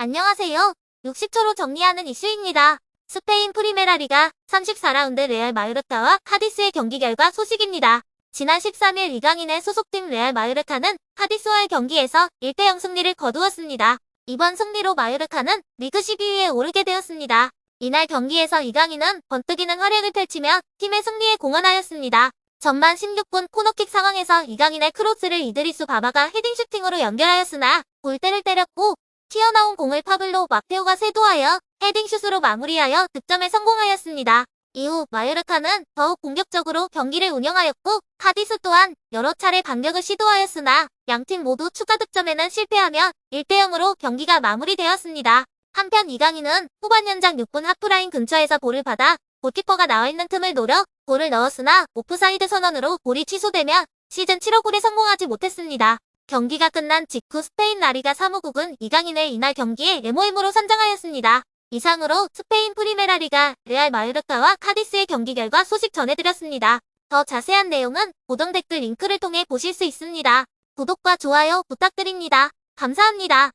안녕하세요. 60초로 정리하는 이슈입니다. 스페인 프리메라리가 34라운드 레알 마요르카와 카디스의 경기 결과 소식입니다. 지난 13일 이강인의 소속팀 레알 마요르카는 카디스와의 경기에서 1대0 승리를 거두었습니다. 이번 승리로 마요르카는 리그 12위에 오르게 되었습니다. 이날 경기에서 이강인은 번뜩이는 활약을 펼치며 팀의 승리에 공헌하였습니다. 전반 16분 코너킥 상황에서 이강인의 크로스를 이드리수 바바가 헤딩 슈팅으로 연결하였으나 골대를 때렸고 튀어나온 공을 파블로 마테오가 세도하여 헤딩슛으로 마무리하여 득점에 성공하였습니다. 이후 마요르카는 더욱 공격적으로 경기를 운영하였고 카디스 또한 여러 차례 반격을 시도하였으나 양팀 모두 추가 득점에는 실패하며 1대0으로 경기가 마무리되었습니다. 한편 이강인은 후반 연장 6분 하프라인 근처에서 볼을 받아 골키퍼가 나와 있는 틈을 노려 골을 넣었으나 오프사이드 선언으로 볼이 취소되며 시즌 7호 골에 성공하지 못했습니다. 경기가 끝난 직후 스페인 라리가 사무국은 이강인을 이날 경기에 MOM으로 선정하였습니다. 이상으로 스페인 프리메라리가 레알 마요르카와 카디스의 경기 결과 소식 전해드렸습니다. 더 자세한 내용은 고정 댓글 링크를 통해 보실 수 있습니다. 구독과 좋아요 부탁드립니다. 감사합니다.